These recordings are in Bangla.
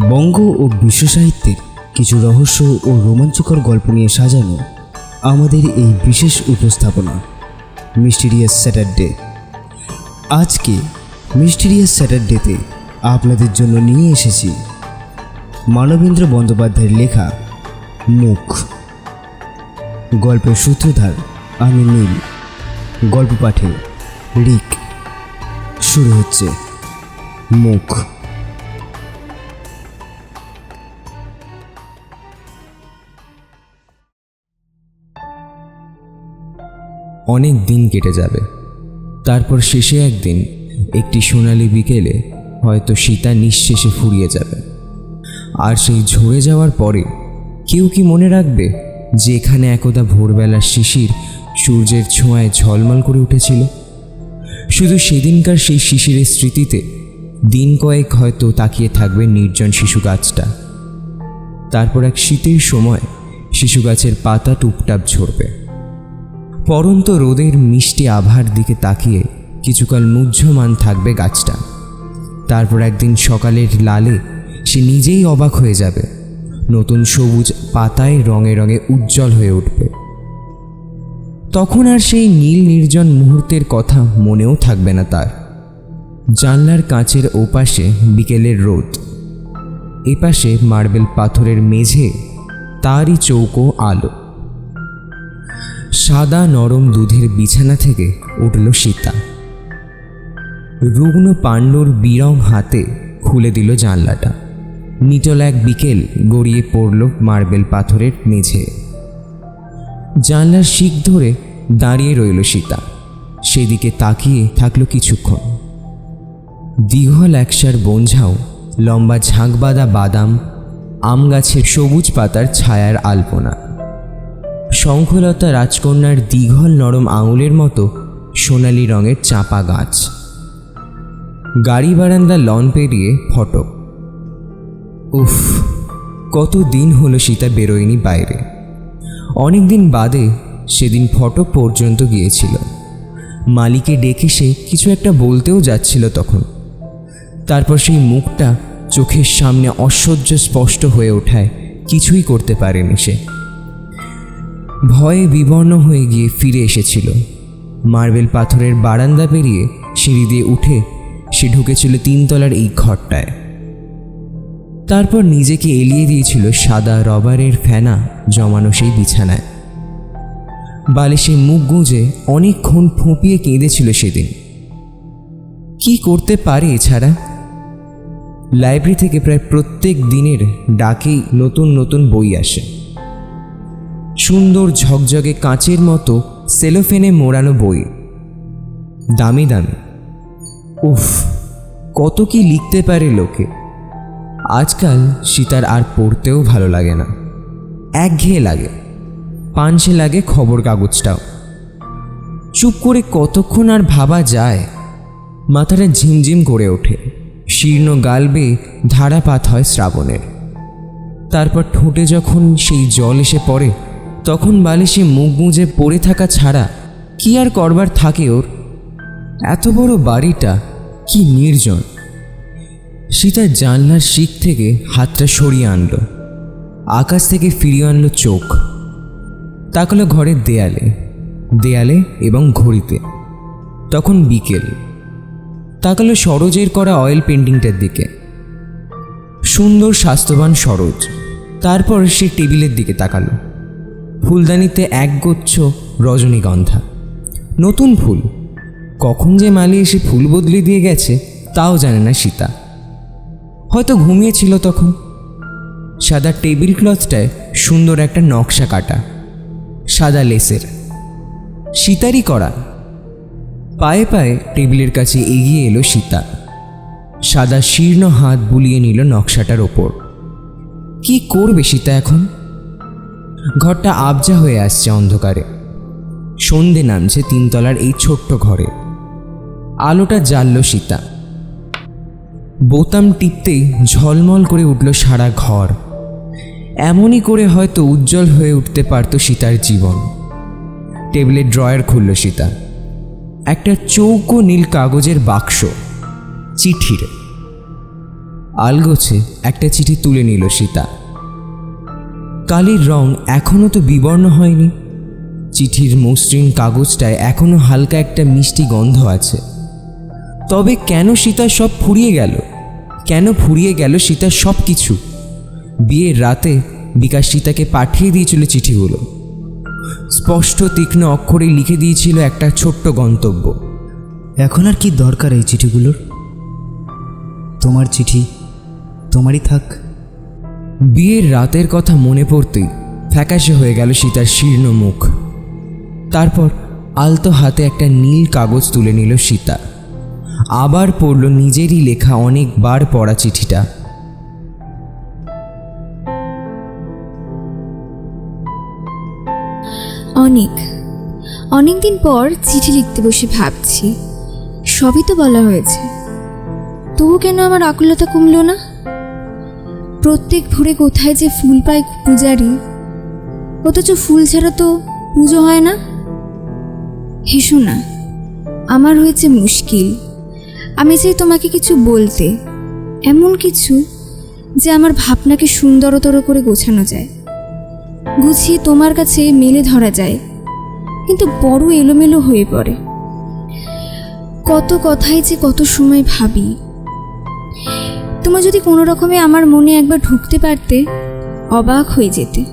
বঙ্গ ও বিশ্ব সাহিত্যের কিছু রহস্য ও রোমাঞ্চকর গল্প নিয়ে সাজানো আমাদের এই বিশেষ উপস্থাপনা, মিস্টিরিয়াস স্যাটারডে। আজকে মিস্টিরিয়াস স্যাটারডেতে আপনাদের জন্য নিয়ে এসেছি মানবেন্দ্র বন্দ্যোপাধ্যায়ের লেখা মুখ। গল্পের সূত্রধার আমি নীল। গল্প পাঠে রিক। শুরু হচ্ছে মুখ। অনেক দিন কেটে যাবে। তারপর শেষে একদিন একটি সোনালি বিকেলে হয়তো সীতা নিঃশেষে ফুরিয়ে যাবে। আর সেই ঝরে যাওয়ার পরে কেউ কি মনে রাখবে যে এখানে একদা ভোরবেলার শিশির সূর্যের ছোঁয়ায় ঝলমল করে উঠেছিল? শুধু সেদিনকার সেই শিশিরের স্মৃতিতে দিন কয়েক হয়তো তাকিয়ে থাকবে নির্জন শিশু গাছটা। তারপর এক শীতের সময় শিশু গাছের পাতা টুপটাপ ঝরবে। পরন্ত রোদের মিষ্টি আভার দিকে তাকিয়ে কিছুকাল মুহ্যমান থাকবে গাছটা। তারপর একদিন সকালের লালে সে নিজেই অবাক হয়ে যাবে। নতুন সবুজ পাতায় রঙে রঙে উজ্জ্বল হয়ে উঠবে। তখন আর সেই নীল নির্জন মুহূর্তের কথা মনেও থাকবে না তার। জানলার কাঁচের ওপাশে বিকেলের রোদ। এপাশে মার্বেল পাথরের মেঝে তারই চৌকো আলো। সাদা নরম দুধের বিছানা থেকে উঠল সীতা। রুগ্ন পাণ্ডুর বিরং হাতে খুলে দিল জানলাটা। নিটল এক বিকেল গড়িয়ে পড়ল মার্বেল পাথরের মেঝে। জানলার শিক ধরে দাঁড়িয়ে রইল সীতা। সেদিকে তাকিয়ে থাকল কিছুক্ষণ। দীঘল একসার বনঝাও, লম্বা ঝাঁকবাদা বাদাম আম গাছের সবুজ পাতার ছায়ার আলপনা। শঙ্খলতা রাজকন্যার দীঘল নরম আঙুলের মতো সোনালি রঙের চাপা গাছ। গাড়ি বারান্দা লন পেরিয়ে ফটক। উফ, কত দিন হলো সীতা বেরোয়নি বাইরে। অনেক দিন বাদে সেদিন ফটক পর্যন্ত গিয়েছিল। মালিকে ডেকে সে কিছু একটা বলতেও যাচ্ছিল তখন। তারপর সেই মুখটা চোখের সামনে অসহ্য স্পষ্ট হয়ে ওঠায়, কিছুই করতে পারেনি সে। ভয়ে বিবর্ণ হয়ে গিয়ে ফিরে এসেছিল। মার্বেল পাথরের বারান্দা পেরিয়ে সিঁড়ি দিয়ে উঠে সে ঢুকেছিল তিনতলার এই ঘরটায়। তারপর নিজেকে এলিয়ে দিয়েছিল সাদা রবারের ফেনা জমানো সেই বিছানায়। বালিশে মুখ গুঁজে অনেকক্ষণ ফুঁপিয়ে কেঁদেছিল সেদিন। কি করতে পারে এছাড়া? লাইব্রেরি থেকে প্রায় প্রত্যেক দিনের ডাকেই নতুন নতুন বই আসে। সুন্দর ঝকঝকে কাঁচের মতো সেলোফেনে মোড়ানো বই। দামি দামি। উফ, কত কি লিখতে পারে লোকে। আজকাল সীতার আর পড়তেও ভালো লাগে না। একঘেয়ে লাগে। পাঞ্চে লাগে খবর কাগজটাও। চুপ করে কতক্ষণ আর ভাবা যায়? মাথাটা ঝিমঝিম করে ওঠে। শীর্ণ গাল বেয়ে ধারাপাত হয় শ্রাবণের। তারপর ঠোঁটে যখন সেই জল এসে পড়ে তখন বালিশে মুখ গুঁজে পড়ে থাকা ছাড়া কি আর করবার থাকে ওর? এত বড় বাড়িটা কি নির্জন। সীতার জানলার শিক থেকে হাতটা সরিয়ে আনলো। আকাশ থেকে ফিরিয়ে আনলো চোখ। তাকালো ঘরের দেয়ালে দেয়ালে এবং ঘড়িতে। তখন বিকেল। তাকালো সরোজের করা অয়েল পেন্টিংটার দিকে। সুন্দর স্বাস্থ্যবান সরোজ। তারপর সে টেবিলের দিকে তাকালো। ফুলদানিতে একগুচ্ছ রজনীগন্ধা। নতুন ফুল। কখন যে মালি এসে ফুল বদলে দিয়ে গেছে, তাও জানে না সীতা। হয়তো ঘুমিয়েছিল তখন। সাদা টেবিল ক্লথটায় সুন্দর একটা নকশা কাটা। সাদা লেসের। সীতারই করা। পায়ে পায়ে টেবিলের কাছে এগিয়ে এলো সীতা। সাদা শীর্ণ হাত বুলিয়ে নিল নকশাটার ওপর। কি করবে সীতা এখন? ঘরটা আবজা হয়ে আসছে অন্ধকারে। সন্ধে নামছে তিনতলার এই ছোট্ট ঘরে। আলোটা জ্বালল সীতা। বোতাম টিপতেই ঝলমল করে উঠল সারা ঘর। এমনই করে হয়তো উজ্জ্বল হয়ে উঠতে পারত সীতার জীবন। টেবিলের ড্রয়ার খুলল সীতা। একটা চৌকো নীল কাগজের বাক্স চিঠির। আলগোছে একটা চিঠি তুলে নিল সীতা। কালির রং এখনও তো বিবর্ণ হয়নি। চিঠির মসৃণ কাগজটায় এখনও হালকা একটা মিষ্টি গন্ধ আছে। তবে কেন সীতা সব ফুরিয়ে গেল? কেন ফুরিয়ে গেল সীতার সব কিছু বিয়ের রাতে বিকাশ সীতাকে পাঠিয়ে দিয়েছিল চিঠিগুলো। স্পষ্ট তীক্ষ্ণ অক্ষরে লিখে দিয়েছিল একটা ছোট্ট গন্তব্য। এখন আর কি দরকার এই চিঠিগুলোর? তোমার চিঠি তোমারই থাক। বিয়ের রাতের কথা মনে পড়তেই ফ্যাকাশে হয়ে গেল সীতার শীর্ণ মুখ। তারপর আলতো হাতে একটা নীল কাগজ তুলে নিল সীতা। আবার পড়ল নিজেরই লেখা অনেকবার পড়া চিঠিটা। অনেক। অনেক দিন পর চিঠি লিখতে বসে ভাবছি। সবই তো বলা হয়েছে। তবু কেন আমার আকুলতা কমলো না? প্রত্যেক ভোরে কোথায় যে ফুল পায় পূজারি, অথচ ফুল ছাড়া তো পুজো হয় না। হেসো না, আমার হয়েছে মুশকিল। আমি চাই তোমাকে কিছু বলতে, এমন কিছু যে আমার ভাবনাকে সুন্দরতর করে গোছানো যায়। গুছিয়ে তোমার কাছে মেলে ধরা যায়, কিন্তু বড় এলোমেলো হয়ে পড়ে। কত কথাই যে কত সময় ভাবি তুমি যদি কোনো রকমে আমার মনে একবার ঢুকতে পারতে, অবাক হয়ে যেতে।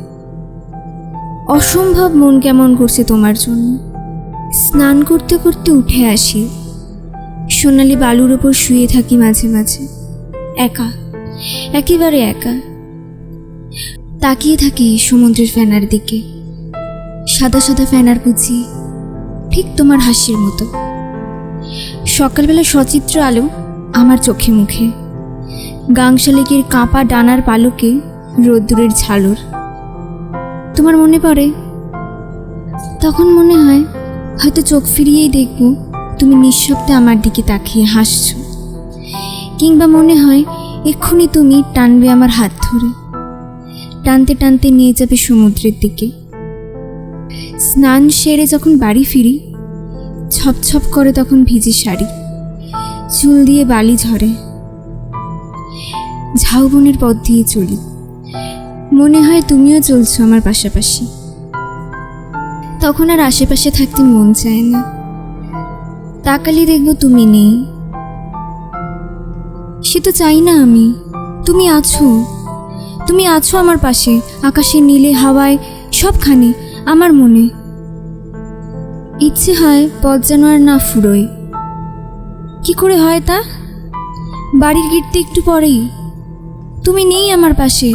অসম্ভব মন কেমন করছে তোমার জন্য। স্নান করতে করতে উঠে আসি। সোনালি বালুর ওপর শুয়ে থাকি মাঝে মাঝে। একা, একেবারে একা। তাকিয়ে থাকি সমুদ্রের ফ্যানার দিকে। সাদা সাদা ফ্যানার কুচি, ঠিক তোমার হাসির মতো। সকালবেলা সচিত্র আলো আমার চোখে মুখে। গাংশালিকের কাঁপা ডানার পালকে রোদ্দুরের ঝালর। তোমার মনে পড়ে? তখন মনে হয়, হয়তো চোখ ফিরিয়েই দেখব তুমি নিঃশব্দে আমার দিকে তাকিয়ে হাসছো। কিংবা মনে হয়, এক্ষুনি তুমি টানবে আমার হাত ধরে। টানতে টানতে নিয়ে যাবে সমুদ্রের দিকে। স্নান সেরে যখন বাড়ি ফিরি, ছপছপ করে তখন ভিজে শাড়ি। চুল দিয়ে বালি ঝরে। ঝাউবনের পথ দিয়ে চলি। মনে হয় তুমিও চলছো আমার পাশাপাশি। তখন আর আশেপাশে থাকতে মন চায় না। তাকালি দেখব তুমি নেই। সে তো চাই না আমি। তুমি আছো। তুমি আছো আমার পাশে, আকাশে, নীলে, হাওয়ায়, সবখানে, আমার মনে। ইচ্ছে হয় পথ যেন আর না ফুরোয়। কি করে হয় তা? বাড়ির গিরতে একটু পরেই। তুমি নেই আমার পাশে।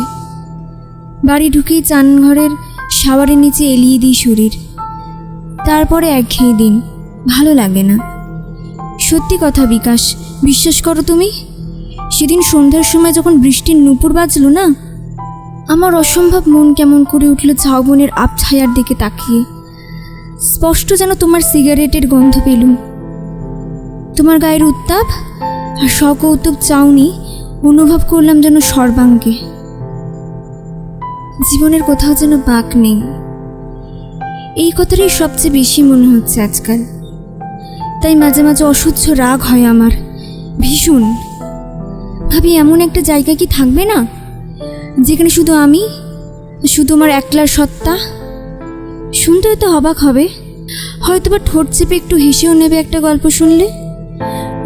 বাড়ি ঢুকেই চানঘরের শাওয়ারের নিচে এলিয়ে দিই শরীর। তারপরে একঘেয়ে দিন, ভালো লাগে না। সত্যি কথা বিকাশ, বিশ্বাস করো তুমি? সেদিন সন্ধ্যার সময় যখন বৃষ্টির নুপুর বাজলো না, আমার অসম্ভব মন কেমন করে উঠল ঝাউবনের আবছায়ার দিকে তাকিয়ে। স্পষ্ট যেন তোমার সিগারেটের গন্ধ পেলুম। তোমার গায়ের উত্তাপ আর সকৌতুক চাউনি অনুভব করলাম যেন সর্বাঙ্গে। জীবনের কোথাও যেন বাঁক নেই। এই কথাটাই সবচেয়ে বেশি মনে হচ্ছে আজকাল। তাই মাঝে মাঝে অসহ্য রাগ হয় আমার। ভীষণ। ভাবি, এমন একটা জায়গা কি থাকবে না? যেখানে শুধু আমি, শুধু আমার একলার সত্তা? শুনতে হয়তো অবাক হবে। হয়তো বা ঠোঁট চেপে একটু হেসেও নেবে একটা গল্প শুনলে।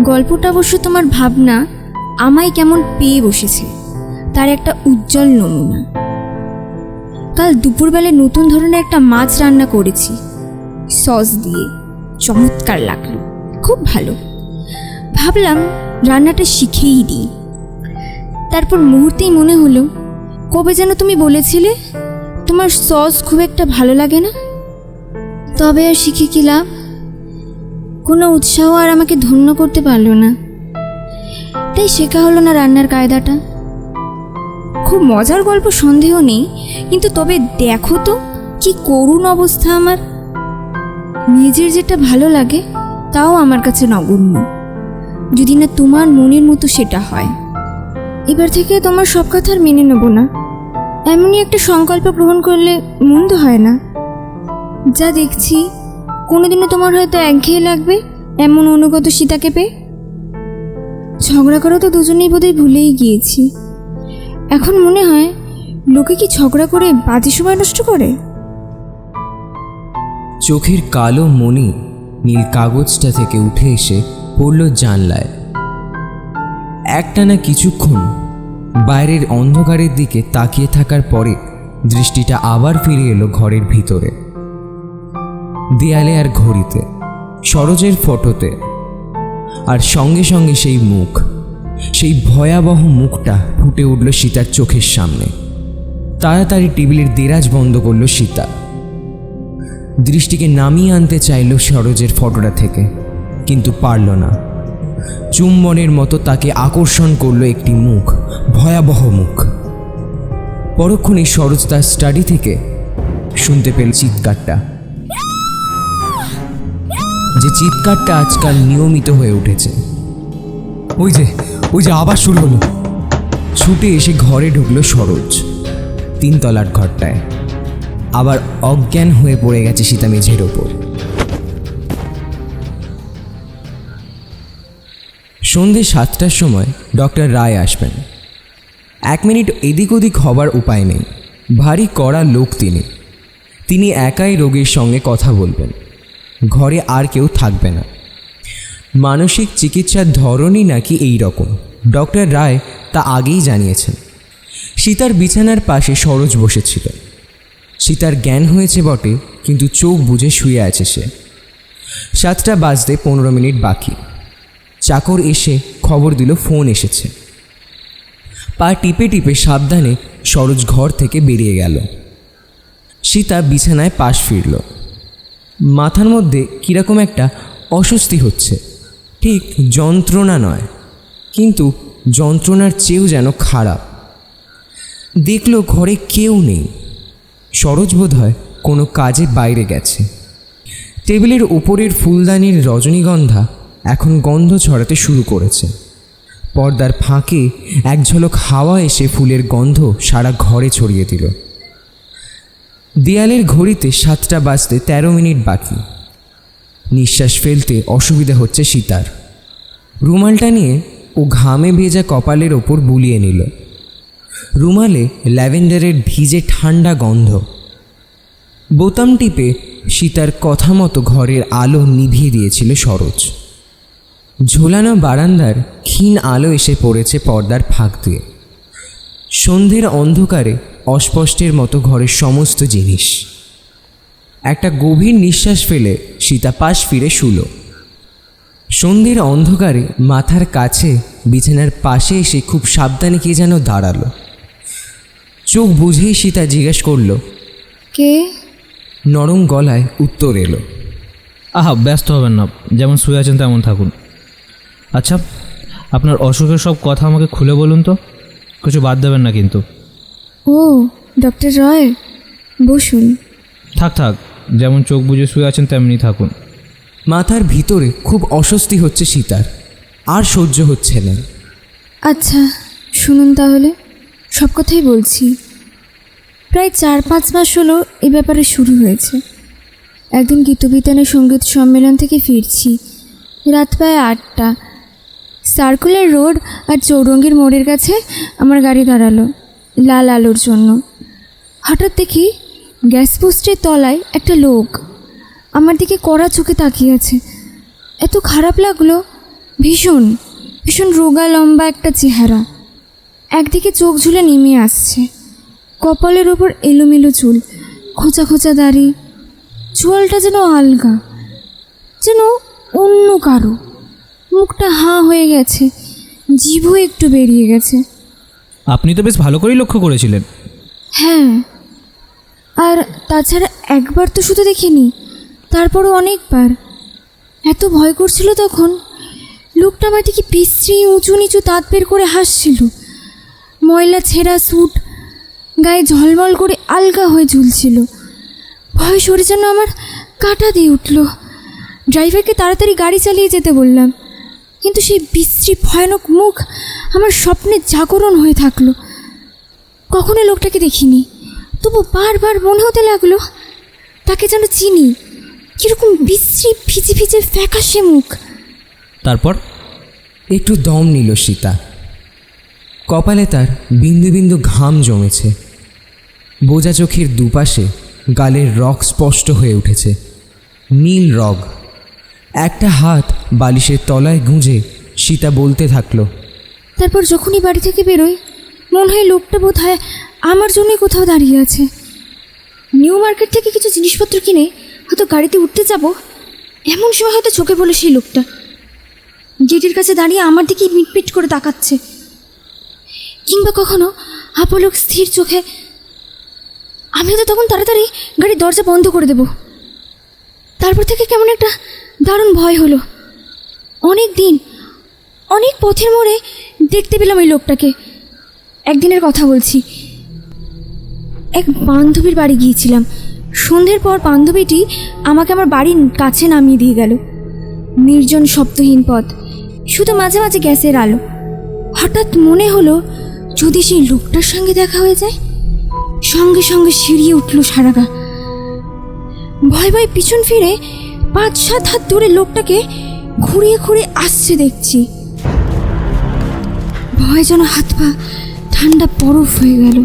গল্পটা অবশ্য তোমার ভাবনা। আমায় কেমন পেয়ে বসেছে, তার একটা উজ্জ্বল নমুনা। কাল দুপুরবেলায় নতুন ধরনের একটা মাছ রান্না করেছি। সস দিয়ে চমৎকার লাগল, খুব ভালো। ভাবলাম রান্নাটা শিখেই দিই। তারপর মুহূর্তেই মনে হলো, কবে যেন তুমি বলেছিলে, তোমার সস খুব একটা ভালো লাগে না। তবে আর শিখে কি লাভ? কোনো উৎসাহ আর আমাকে ধন্য করতে পারল না। তাই শেখা হলো না রান্নার কায়দাটা? খুব মজার গল্প, সন্দেহ নেই। কিন্তু তবে দেখো তো, কি করুণ অবস্থা আমার। নিজের যেটা ভালো লাগে, তাও আমার কাছে নগণ্য। যদি না তোমার মনের মতো সেটা হয়। এবার থেকে তোমার সব কথা আর মেনে নেব না। এমনই একটা সংকল্প গ্রহণ করলে মন্দ হয় না। যা দেখছি, কোনোদিনও তোমার হয়তো একঘেয়ে লাগবে, এমন অনুগত সীতাকে পেয়ে। ঝগড়া করা তো দুজনেই বোধহয় ভুলেই গিয়েছি। এখন মনে হয় লোকে কি ঝগড়া করে বাজে সময় নষ্ট করে? চোখের কালো মণি নীল কাগজটা থেকে উঠে এসে পড়ল জানলায়। একটানা কিছুক্ষণ বাইরের অন্ধকারের দিকে তাকিয়ে থাকার পরে দৃষ্টিটা আবার ফিরে এলো ঘরের ভিতরে। দেয়ালে আর ঘড়িতে, সরোজের ফটোতে। আর সঙ্গে সঙ্গে সেই মুখ, সেই ভয়াবহ মুখটা ফুটে উঠল সীতার চোখের সামনে। তাড়াতাড়ি টেবিলের দেরাজ বন্ধ করল সীতা। দৃষ্টিকে নামিয়ে আনতে চাইল সরোজের ফটোটা থেকে, কিন্তু পারল না। চুম্বনের মতো তাকে আকর্ষণ করল একটি মুখ, ভয়াবহ মুখ। পরক্ষণে সরোজ তার স্টাডি থেকে শুনতে পেল চিৎকারটা। যে চিৎকারটা আজকাল নিয়মিত হয়ে উঠেছে। ওই যে ওই যে আবার শুরু হলো। ছুটে এসে ঘরে ঢুকলো সরোজ, তিনতলার ঘরটায়। আবার অজ্ঞান হয়ে পড়ে গেছে সীতা মেঝের ওপর। সন্ধে সাতটার সময় ডক্টর রায় আসবেন। এক মিনিট এদিক ওদিক হবার উপায় নেই। ভারী কড়া লোক তিনি। তিনি একাই রোগীর সঙ্গে কথা বলবেন। ঘরে আর কেউ থাকবে না। মানসিক চিকিৎসার ধরনই নাকি এই রকম। ডক্টর রায় তা আগেই জানিয়েছেন। সীতার বিছানার পাশে সরোজ বসেছিল। সীতার জ্ঞান হয়েছে বটে, কিন্তু চোখ বুজে শুয়ে আছে সে। সাতটা বাজতে পনেরো মিনিট বাকি। চাকর এসে খবর দিল ফোন এসেছে। পা টিপে টিপে সাবধানে সরোজ ঘর থেকে বেরিয়ে গেল। সীতা বিছানায় পাশ ফিরল। মাথার মধ্যে কীরকম একটা অস্বস্তি হচ্ছে। ঠিক যন্ত্রণা নয়, কিন্তু যন্ত্রণার চেয়েও যেন খারাপ। দেখল ঘরে কেউ নেই। সরোজ বোধ হয় কোনো কাজে বাইরে গেছে। টেবিলের উপরের ফুলদানির রজনীগন্ধা এখন গন্ধ ছড়াতে শুরু করেছে। পর্দার ফাঁকে এক ঝলক হাওয়া এসে ফুলের গন্ধ সারা ঘরে ছড়িয়ে দিল। দেয়ালের ঘড়িতে সাতটা বাজতে তেরো মিনিট বাকি। নিঃশ্বাস ফেলতে অসুবিধা হচ্ছে সীতার। রুমালটা নিয়ে ও ঘামে ভেজা কপালের ওপর বুলিয়ে নিল। রুমালে ল্যাভেন্ডারের ভিজে ঠান্ডা গন্ধ। বোতাম টিপে সীতার কথা মতো ঘরের আলো নিভিয়ে দিয়েছিল সরোজ। ঝোলানো বারান্দার ক্ষীণ আলো এসে পড়েছে পর্দার ফাঁক দিয়ে। সন্ধ্যের অন্ধকারে অস্পষ্টের মতো ঘরের সমস্ত জিনিস। একটা গভীর নিঃশ্বাস ফেলে সীতা পাশ ফিরে শুল। সন্ধ্যের অন্ধকারে মাথার কাছে বিছানার পাশে এসে খুব সাবধানে কে যেন দাঁড়াল। চোখ বুঝেই সীতা জিজ্ঞেস করল কে? নরম গলায় উত্তর এলো আহা ব্যস্ত হবেন না যেমন শুয়ে আছেন তেমন থাকুন। আচ্ছা আপনার অসুখের সব কথা আমাকে খুলে বলুন তো কিছু বাদ দেবেন না কিন্তু। ও ডক্টর রয় বসুন। থাক থাক যেমন চোখ বুজে শুয়ে আছেন তেমনি থাকুন। মাথার ভিতরে খুব অস্বস্তি হচ্ছে সীতার আর সহ্য হচ্ছে না। আচ্ছা শুনুন তাহলে সব কথাই বলছি। প্রায় চার পাঁচ মাস হলো এ ব্যাপারে শুরু হয়েছে। একদিন গীতবিতানের সংগীত সম্মেলন থেকে ফিরছি রাত প্রায় আটটা। সার্কুলার রোড আর চৌরঙ্গীর মোড়ের কাছে আমার গাড়ি দাঁড়াল। লাল আলোর জন্য। হঠাৎ দেখি গ্যাস পোস্টের তলায় একটা লোক আমার দিকে কড়া চোখে তাকিয়ে আছে। এত খারাপ লাগল। ভীষণ ভীষণ রোগা লম্বা একটা চেহারা। একদিকে চোখ ঝুলে নেমে আসছে। কপালের ওপর এলোমেলো চুল, খোঁচা খোঁচা দাড়ি। চুয়ালটা যেন আলগা, যেন অন্য কারও। মুখটা হাঁ হয়ে গেছে, জিভও একটু বেরিয়ে গেছে। আপনি তো বেশ ভালো করেই লক্ষ্য করেছিলেন। হ্যাঁ। আর তাছাড়া একবার তো শুধু দেখিনি, তারপরও অনেকবার। এত ভয় করছিল তখন, লোকটা আমার দিকে বিশ্রী, উঁচু নিচু দাঁত বের করে হাসছিল। ময়লা ছেঁড়া স্যুট, গায়ে ঝলমল করে আলগা হয়ে ঝুলছিল। ভয় সরে যেন আমার কাটা দিয়ে উঠল। ড্রাইভারকে তাড়াতাড়ি গাড়ি চালিয়ে যেতে বললাম, কিন্তু সেই বিশ্রী, ভয়ানক মুখ আমার স্বপ্নে জাগরণ হয়ে থাকল। কখনো লোকটাকে দেখিনি। তবু বারবার মনে হতে লাগল, তাকে যেন চিনি। কীরকম বিশ্রী ভিজে ভিজে ফ্যাকাশে মুখ। তারপর? একটু দম নিল সীতা। কপালে তার বিন্দু বিন্দু ঘাম জমেছে। বোজা চোখের দুপাশে গালের রগ স্পষ্ট হয়ে উঠেছে। নীল রগ। একটা হাত বালিশের তলায় গুঁজে সীতা বলতে থাকল তারপর যখনই বাড়ি থেকে বেরোই, মনে হয় লোকটা বোধ হয় আমার জন্যই কোথাও দাঁড়িয়ে আছে। নিউ মার্কেট থেকে কিছু জিনিসপত্র কিনে হয়তো গাড়িতে উঠতে যাব, এমন সময় হয়তো চোখে পড়ল সেই লোকটা। গেটের কাছে দাঁড়িয়ে আমার দিকেই মিটমিট করে তাকাচ্ছে। কিংবা কখনো আপলক স্থির চোখে আমি হয়তো তখন তাড়াতাড়ি গাড়ির দরজা বন্ধ করে দেব। তারপর থেকে কেমন একটা দারুণ ভয় হলো। অনেক দিন, অনেক পথের মোড়ে দেখতে পেলাম ওই লোকটাকে। একদিনের কথা বলছি। এক বান্ধবীর বাড়ি গিয়েছিলাম। সন্ধ্যের পর বান্ধবীটি আমাকে আমার বাড়ির কাছে নামিয়ে দিয়ে গেল। নির্জন শব্দহীন পথ, শুধু মাঝে মাঝে গ্যাসের আলো। হঠাৎ মনে হলো, যদি সেই লোকটার সঙ্গে দেখা হয়ে যায়, সঙ্গে সঙ্গে সিঁড়িয়ে উঠল সারা গা ভয় ভয় পিছন ফিরে পাঁচ সাত হাত দূরে লোকটাকে ঘুরিয়ে ঘুরিয়ে আসছে দেখছি। ভয় যেন হাত পা, ঠান্ডা বরফ হয়ে গেল।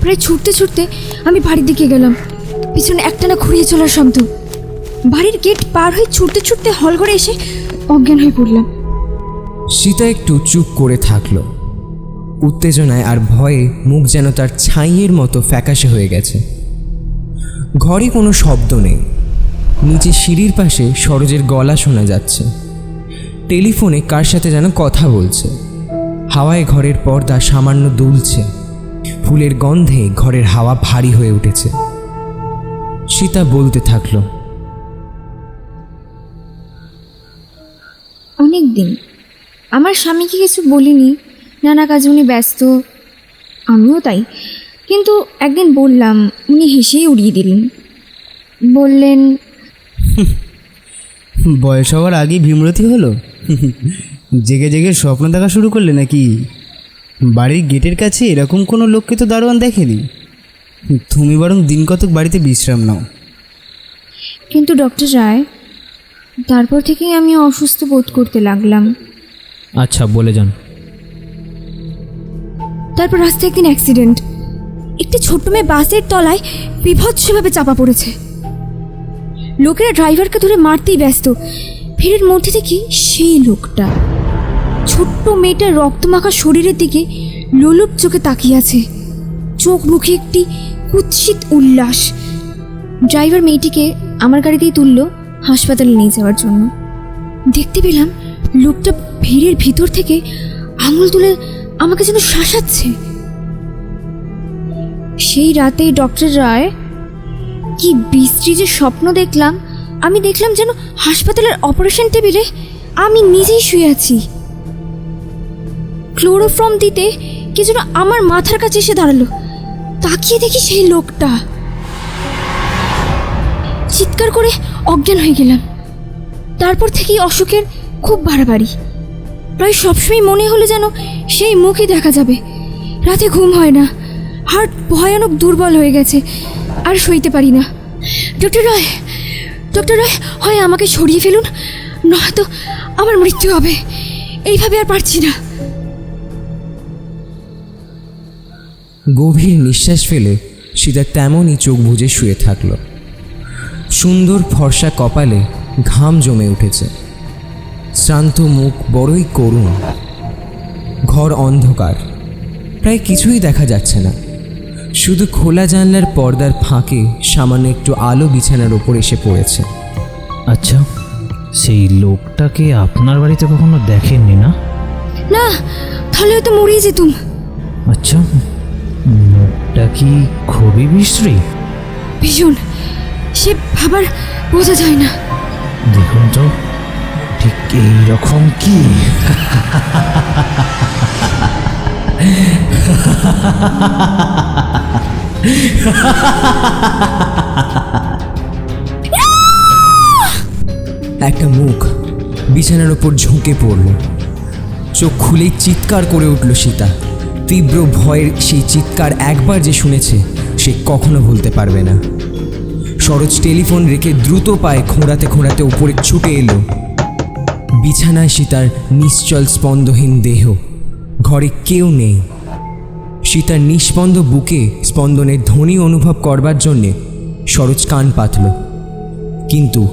প্রায় ছুটতে ছুটতে আমি বাড়ির দিকে গেলাম। পিছনে একটানা ঘুরিয়ে চলার শব্দ। বাড়ির গেট পার হয়ে ছুটতে ছুটতে হল করে এসে অজ্ঞান হয়ে পড়লাম। সীতা একটু চুপ করে থাকল। উত্তেজনায় আর ভয়ে মুখ যেন তার ছাইয়ের মতো ফ্যাকাশে হয়ে গেছে। ঘরে কোনো শব্দ নেই। নিচে সিঁড়ির পাশে সরোজের গলা শোনা যাচ্ছে। টেলিফোনে কার সাথে যেন কথা বলছে। হাওয়ায় ঘরের পর্দা সামান্য দুলছে। ফুলের গন্ধে ঘরের হাওয়া ভারী হয়ে উঠেছে। সীতা বলতে থাকল অনেক দিন আমার স্বামীকে কিছু বলিনি। নানা কাজে উনি ব্যস্ত আমিও তাই। কিন্তু একদিন বললাম উনি হেসেই উড়িয়ে দিলেন। বললেন বয়স হওয়ার আগেই ভীমরতি হলো? জেগে জেগে স্বপ্ন দেখা শুরু করলে নাকি? বাড়ির গেটের কাছে এরকম কোনো লোককে তো দারোয়ান দেখেনি। তুমি বরং দিন কতক বাড়িতে বিশ্রাম নাও। কিন্তু ডক্টর রায় তারপর থেকেই আমি অসুস্থ বোধ করতে লাগলাম। আচ্ছা বলে যান। তারপর রাস্তায় একদিন অ্যাক্সিডেন্ট একটি ছোট্ট মেয়ে বাসের তলায় বিভৎসভাবে চাপা পড়েছে। লোকেরা ড্রাইভারকে ধরে মারতেই ব্যস্ত। ভিড়ের মধ্যে দেখি সেই লোকটা। ছোট্ট মেয়েটার রক্তমাখা শরীরের দিকে লোলুপ চোখে তাকিয়ে আছে। চোখ মুখে একটি কুৎসিত উল্লাস। ড্রাইভার মেয়েটিকে আমার গাড়িতেই তুলল হাসপাতালে নিয়ে যাওয়ার জন্য। দেখতে পেলাম লোকটা ভিড়ের ভিতর থেকে আঙুল তুলে আমাকে যেন শাসাচ্ছে। সেই রাতে ডক্টর রায়, কি বিশ্রী যে স্বপ্ন দেখলাম, আমি দেখলাম যেন হাসপাতালের অপারেশন টেবিলে আমি নিজেই শুয়ে আছি। ক্লোরোফর্ম দিতে কে যেন আমার মাথার কাছে এসে দাঁড়াল। তাকিয়ে দেখি সেই লোকটা। চিৎকার করে অজ্ঞান হয়ে গেলাম। তারপর থেকেই অসুখের খুব বাড়াবাড়ি। প্রায় সবসময় মনে হলো যেন সেই মুখই দেখা যাবে। রাতে ঘুম হয় না। হার্ট ভয়ানক দুর্বল হয়ে গেছে। আর সইতে পারি না। ডক্টর রয় ডক্টর রয়, হয় আমাকে সরিয়ে ফেলুন, নয়তো আমার মৃত্যু হবে। এইভাবে আর পারছি না। গভীর নিঃশ্বাস ফেলে সীতা তেমনই চোখ বুজে শুয়ে থাকল। সুন্দর ফর্সা কপালে ঘাম জমে উঠেছে। শ্রান্ত মুখ বড়ই করুণ। ঘর অন্ধকার। প্রায় কিছুই দেখা যাচ্ছে না। শুধু খোলা জানলার পর্দার ফাঁকে সামান্য একটু আলো বিছানার ওপর এসে পড়েছে। আচ্ছা সেই লোকটাকে আপনার বাড়িতে কখনো দেখেননি না? না তাহলে হয়তো মরিয়ে যেতুম। আচ্ছা। মুখটা কি খুবই বিশ্রী। ভীষণ। সে ভাবার বোঝা যায় না। দেখুন তো ঠিক এই রকম কি? একটা মুখ বিছানার ওপর ঝুঁকে পড়ল। চোখ খুলেই চিৎকার করে উঠল সীতা। তীব্র ভয়ের সেই চিৎকার একবার যে শুনেছে, সে কখনো ভুলতে পারবে না। সরোজ টেলিফোন রেখে দ্রুত পায়ে খোঁড়াতে খোঁড়াতে উপরে ছুটে এলো। বিছানায় সীতার নিশ্চল স্পন্দহীন দেহ। ঘরে কেউ নেই। সীতার নিস্পন্দ বুকে স্পন্দনের ধ্বনি অনুভব করবার জন্যে সরোজ কান পাতল। কিন্তু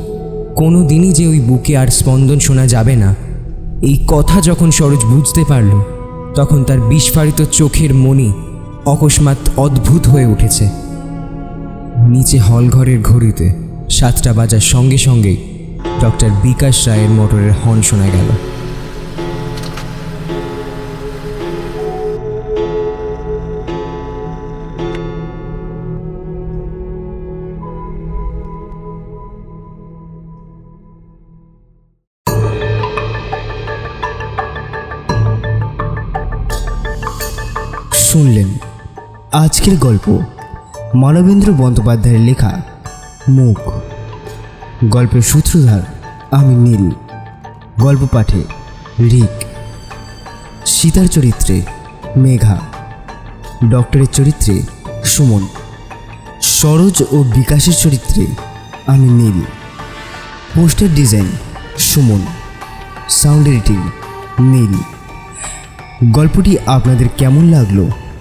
কোনো দিনই যে ওই বুকে আর স্পন্দন শোনা যাবে না, এই কথা যখন সরোজ বুঝতে পারল তখন তার বিস্ফারিত চোখের মনি অকস্মাৎ অদ্ভুত হয়ে উঠেছে। নিচে হলঘরের ঘড়িতে সাতটা বাজার সঙ্গে সঙ্গেই ডক্টর বিকাশ রায়ের মোটরের হর্ন শোনা গেল। আজকের গল্প মানবেন্দ্র বন্দ্যোপাধ্যায়ের লেখা মুখ। গল্পের সূত্রধার আমি নীল। গল্প পাঠে রিক। সীতার চরিত্রে মেঘা। ডক্টরের চরিত্রে সুমন। সরোজ ও বিকাশের চরিত্রে আমি Neel. Poster design Suman. Sound editing Neel. গল্পটি আপনাদের কেমন লাগল